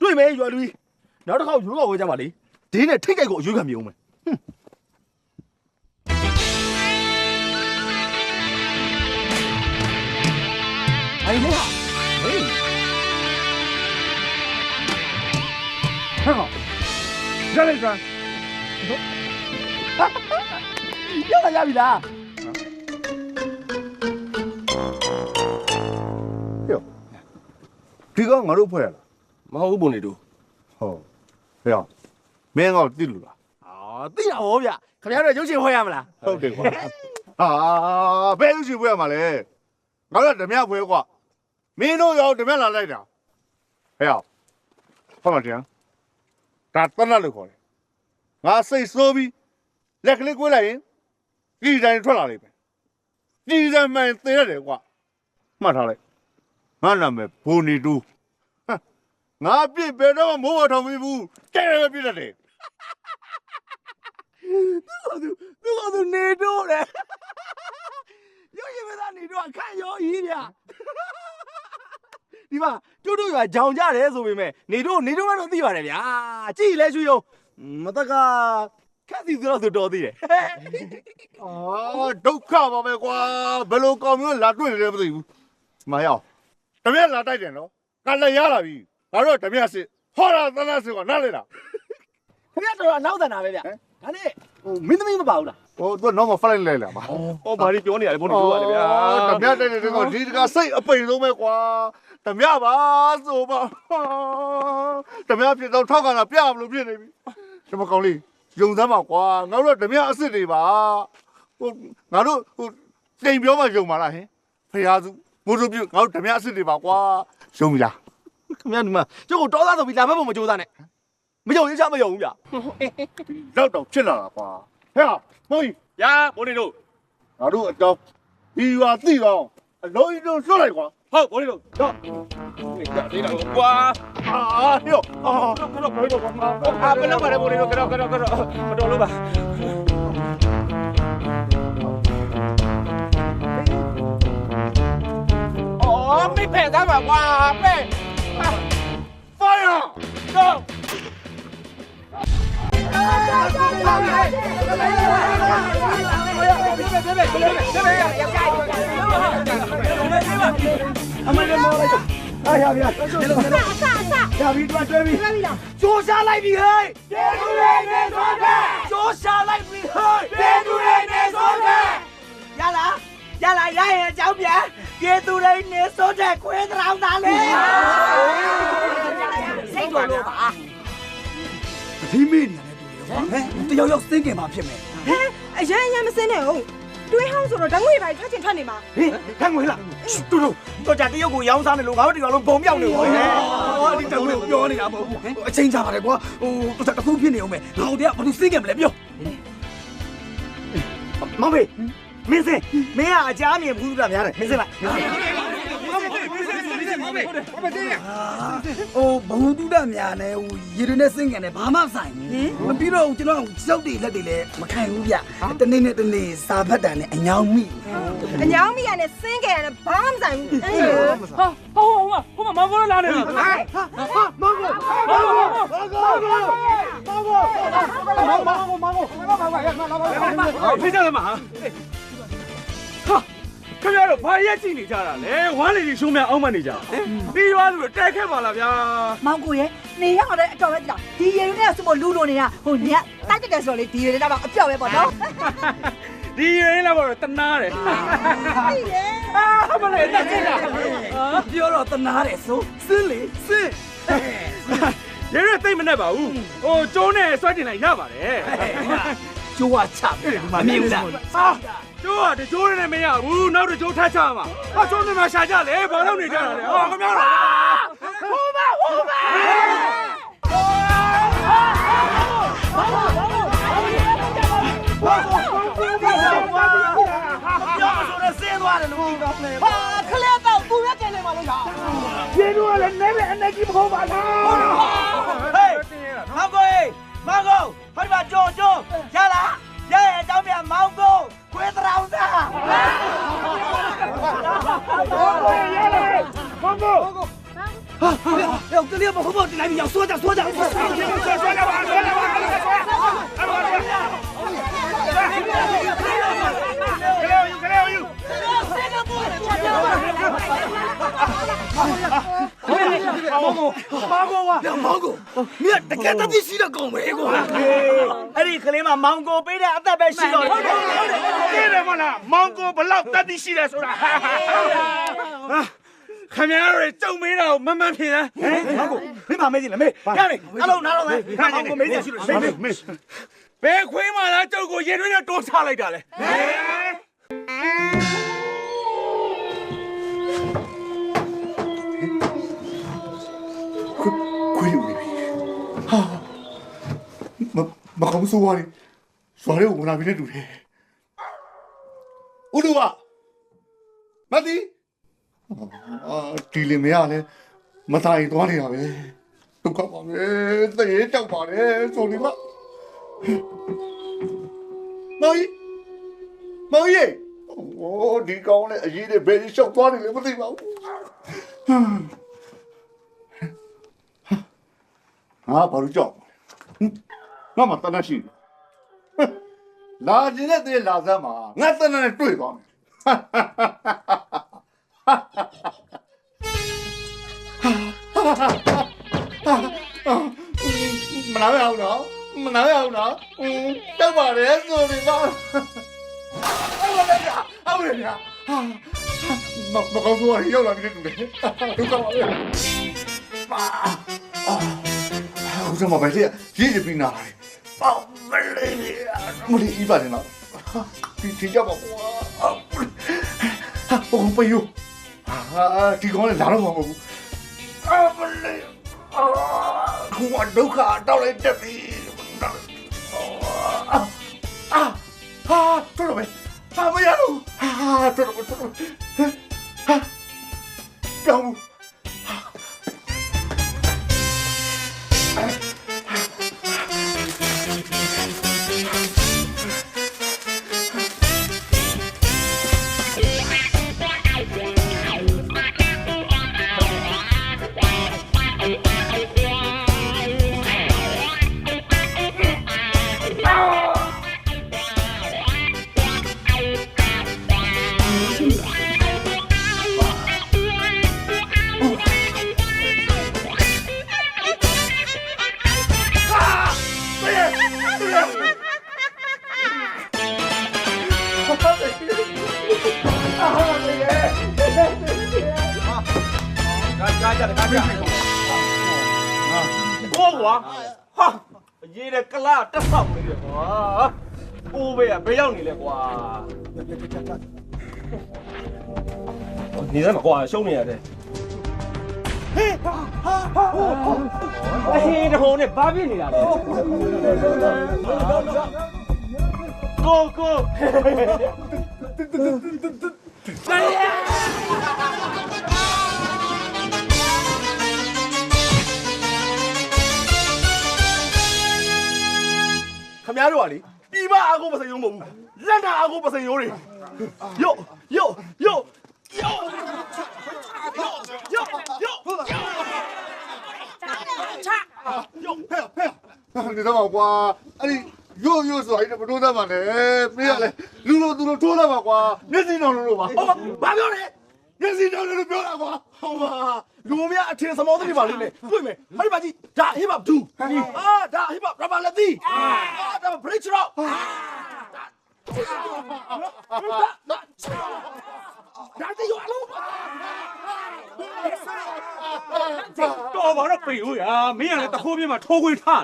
တွေ့မယ်ရွာလူကြီးနောက်တစ်ခေါက်ရွေးကောက်ဝဲကြပါလေဒင်းနဲ့ထိတ်ကြိုက်ကိုအရွေးခံမြေအောင်မယ် 哎呀，哎，很好，热了一转， ရလာရပြီလား ဒီကောင်ငါတို့ဖွဲ့ရလား မဟုတ်ဘူးပုံနေတို့ဟုတ်ဟဲ့မင်းကောင်တိလူလားအာသိတာဟောဗျခင်ဗျားတို့ရုပ်ရှင်ဟောရမလားဟုတ်တယ်ကွာဟာဘယ်လူရှိဖွဲ့ရမှာလဲငါတို့ကဓမြဖွဲ့ကွာမင်းတို့ရောဓမြလာလိုက်တာဟဲ့ဟုတ်မှာတရားဒါတနတ်လို့ခေါ်တယ်ငါစိတ်ဆိုးပြီးလက်ကလေးကွေးလိုက်ရင်ဒီတိုင်းထွက်လာလိမ့်မယ်ဒီတိုင်းမှန်သေးရတယ်ကွာမှတ်ထားလိုက်ငါနာမည်ဘူနီတူဟမ် ငါပြစ်ဘယ်တော့မှမိုးမထောင်မိဘူးတဲ့တယ်ပဲပြစ်တတ်တယ်သူသူကသူနေတော့တယ်ရုပ်ရှင်မသားနေတော့အခန့်ရောကြီးဗျဒီမှာတို့တို့ရွာကြောင်ကြတယ်ဆိုပေမဲ့နေတို့နေတို့ကတော့သိပါတယ်ဗျာကြည့်လဲရွှေရုံမတက်ကခက်စီဆိုတော့သူတော်သေးတယ်အာဒုက္ခပါပဲကွာဘယ်လိုကောင်မျိုးလာတွေ့နေလဲမသိဘူးမရောက်တမက်လာတိုက်တယ်နော်ကလည်းရလာပြီ ငါတို့တမက်စစ်ဟောတာသနာစစ်ကနားလေလားခင်ဗျားတော်တော်အနောက်တန်တာပဲဗျဒါနဲ့ဟိုမင်းသမီးမပါဘူးလားဟိုသူကတော့မဖလိုက်လိုက်လာပါဟောဘာဒီပြောနေရလဲဘုန်းကြီးပြောရတယ်ဗျာတမက်တိုက်တယ်ကောဒီတကစိတ်အပိန်ဆုံးပဲကွာတမက်ပါဆိုပါတမက်ဖြစ်တော့ထောက်ကန်တာပြမလို့ဖြစ်နေပြီဒီမကောင်လေးယုံစမ်းပါကွာငါတို့တမက်အစ်စ်တွေပါဟိုငါတို့ဟိုတိမ်ပြောမှယုံပါလားဟင်ဖရာစုမိုးတို့ပြုတ်ငါတို့တမက်အစ်စ်တွေပါကွာယုံပြီလား ခင်ဗျားဒီမှာကျုပ်ကိုတော်သားဆိုပြီးလာဘက်ပုံမကြိုးစားနဲ့မယုံရင်ချမယုံဘူးဗျာလောက်တော့ဖြစ်လာတာကွာဟဲ့မောင်ကြီးရာဘိုးနေတို့ငါတို့အတော့ဒီရွာသိတော့အလုံးကြီးတို့လွတ်လိုက်ကွာဟုတ်ဘိုးနေတို့တော့ဒီတော့ကွာအာဟဲ့အာကတော့ဘိုးတို့ကွာအာဘယ်လောက်ပါလဲဘိုးနေတို့ကတော့ကတော့ကတော့မတော်လို့ပါအော်မိဖက်သားပါကွာပဲဖိုင်ယာ တော့အားရဗျာဒီလိုမျိုးအဆအဆရပြီတွားတွဲပြီပြပြီလားကြိုးစားလိုက်ပြီဟဲ့ကျေသူတွေနေဆိုတဲ့ကြိုးစားလိုက်ပြီဟဲ့ကျေသူတွေနေဆိုတဲ့ရလားရလားရရင်အကြောင်းပြန်ကျေသူ တွေနေဆိုတဲ့ခွေးတောင်သားလေစိတ်တော်လို့ပါဒီမေးနေတယ်တူရောဟဲ့တယောက်ယောက်စင်းကြင်မှာဖြစ်မယ်ဟဲအရန်အရန်မစင်းနဲ့ဟုတ်တွေးဟောင်းဆိုတော့ဓာတ်ငွေပိုင်းထွက်ချင်ထွက်နေမှာဟင်ခံငွေလားတူတူတော့ကြတရုတ်ကိုရောင်းစားနေလို့ငါတို့ဒီကောင်လုံးဘုံပြောင်းနေဘူးဟဲ့ဟောဒီတငွေပြောနေတာမဟုတ်ဘူးအချင်းချပါတယ်ကွာဟိုတခုဖြစ်နေအောင်မယ်ငါတို့ကဘာလို့စင်းကြင်မလဲပြောမောင်ဖေမင်းစင်းမင်းကအကြမ်းမြင်ဘူးလားများတယ်မင်းစင်းလို က်ဟိုဘုံတူတများနဲ့ဟိုရေတွေနဲ့စင်ကန်နဲ့ဘာမှဆိုင်ဘူးမပြီးတော့ကျွန်တော်စောက်တွေလက်တွေလည်းမခံဘူးဗျတနေ့နဲ့တနေ့စာဖတ်တာနဲ့အညောင်းမိအညောင်းမိရနဲ့စင်းကြရနဲ့ဘာမှမဆိုင်ဘူးအေးဟာဟိုဟိုဟိုမှာမောင်ဘောလာနေလားဖိကြတယ်မှာဟာ ခင်ဗျားတို့ဘာရက်ကြည့်နေကြတာလဲဝမ်းလေကြီးရှုံးမြအောင်မနေကြပြီးရွာလူတိုက်ခဲ့ပါလားဗျာမောင်ကိုရဲ့နေရောက်တဲ့အတော်ပဲကြာဒီရေတွေနဲ့စမို့လူလိုနေတာဟိုညက်တိုက်တက်တယ်ဆိုလေဒီရေတွေတော့အပြော့ပဲပေါ့နော်ဒီရင်းလာတော့တနာတယ်အာမလေးတက်ကြတာပြောတော့တနာတယ်ဆိုစင်းလေစင်းရင်းရသိမ့်မနဲ့ပါဘူးဟိုကျိုးနဲ့ဆွဲတင်လိုက်ရပါတယ်ကျိုးဝချတယ်ဒီမှာမြင်ဘူးလားဟာ ကျိုးကတကျိုးနဲ့မရဘူးနောက်တကျိုးထပ်ချမှာဟာကျိုးနဲ့မှရှာကြလေဘာလို့နေကြတာလဲဟာခင်ဗျားဟိုပါဟိုပါပြောဆိုတော့စင်းသွားတယ်လို့ကောင်းတယ်ဟာခလေးတော့သူရကျန်နေမှာလို့ကြာရေတို့ကလည်းနဲနဲ့အနေကြီးမဟုတ်ပါလားဟေးမောင်ကိုမောင်ကိုဟိုဒီမှာကြုံကြုံရလားရရဲ့အကြောင်းပြန်မောင်ကို ခွေးတောင်သားဘုံရလေဘုံဘုံဟာရောက်တယ်လေဘုံဘုံတင်လိုက်ပြီရောက်ဆွဲကြဆွဲကြဆွဲကြဆွဲကြဆွဲကြဆွဲကြဆွဲကြ မောင်ကိုမောင်ကိုဝါမောင်ကိုမင်းတကယ်တတိရှိတော့ကုန်ပဲကွာအဲ့ဒီကလေးမှာမောင်ကိုပေးတဲ့အသက်ပဲရှိတော့ဟုတ်တယ်ဟုတ်တယ်တယ်မလားမောင်ကိုဘလောက်တတိရှိတယ်ဆိုတာခင်ဗျားတို့ကြုံမင်းတော့မမှန်ဖြစ်လားဟဲ့မောင်ကိုမင်းမမေးကြည့်လားမေးရမယ်အလုံးနားတော့မယ်မောင်ကိုမေးကြည့်ရှိလို့မေးမေးဘယ်ခွေးမှလားကြုံကိုရင်တွင်းနဲ့တိုးချလိုက်တာလဲဟဲ့ မမကောင်းဆိုးပါလေဇွာလေးကိုဝင်လာပြီနဲ့တူတယ်ဥလူကမတိအာဒီလင်မရလဲမသားရင်သွားနေတာပဲဒုက္ခပါပဲသေရကြောက်ပါတယ်ဆိုနေမှာမောင်ကြီးမောင်ကြီးโอ้ဒီကောင်းနဲ့အရေးနဲ့ဘယ်ရှောက်သွားနေလဲမသိပါဘူးဟာဘာလို့ကြောက်ငါ မတနရှိလာကျင်တဲ့တဲ့လာစမ်းမှာငါတနနဲ့တွေ့သွားမယ်မနာရအောင်နော်မနာရအောင်နော်တောက်ပါလေဆိုနေပါအော်လေအော်လေဟာမမကောင်းဆိုးရရောက်လာပြီတူတယ်ဒုက္ခပါပဲပါဦးဇမပဲလေရေးရပြီးနာတယ် ပေါ့မလေးမလေးဤပါတယ်နော်ဒီဒီကြောက်ပါကွာဟာဘုံပေးယူဟာဒီကောင်းလည်းလာတော့မှာမဟုတ်ဘူးအမလေးအာခုမဒုက္ခတောက်လိုက်တက်ပြီအာအာဟာတော်တော်ပဲဟာမရတော့ဟာတော်တော်တော်တော်ဟာပြောင်း ကြားကြတယ်ကြားကြကိုကွာဟာအရေးတဲ့ကလာတက်ဆောက်နေတယ်ကွာအိုးပဲဘယ်ရောက်နေလဲကွာနေတယ်မကွာရှုံးနေရတယ်ဟေးဟာဟာအဟင်းတဟုံနဲ့ဘာဖြစ်နေတာလဲကိုကို မရတို့ကလေပြည်ပအာကိုပစံရုံးမဟုတ်ဘူးလက်နာအာကိုပစံရုံးတွေယို့ယို့ယို့ယို့ယို့ယို့ယို့နေတော့ကွာအဲ့ဒီရိုးရိုးဆိုအဲ့ဒါမတိုးတတ်ပါနဲ့ပြေးရလေလူလိုသူလိုထိုးလိုက်ပါကွာမျက်စိတော်လိုလိုပါဟောဘာပြောလဲမျက်စိတော်လိုလိုပြောတာကွာဟောပါ လူမများအထင်စမောသတိပါလိမ့်မယ်တွေ့မယ်ဟဲ့ပါကြီးဒါ hip hop 2အာဒါ hip hop rubber လက်သီးအာဒါ break it up ဒါတေးရအောင်တော့ဘာလို့ပြေဦးရမင်းကလည်းတခိုးပြင်းမှာထိုးခွင်းထား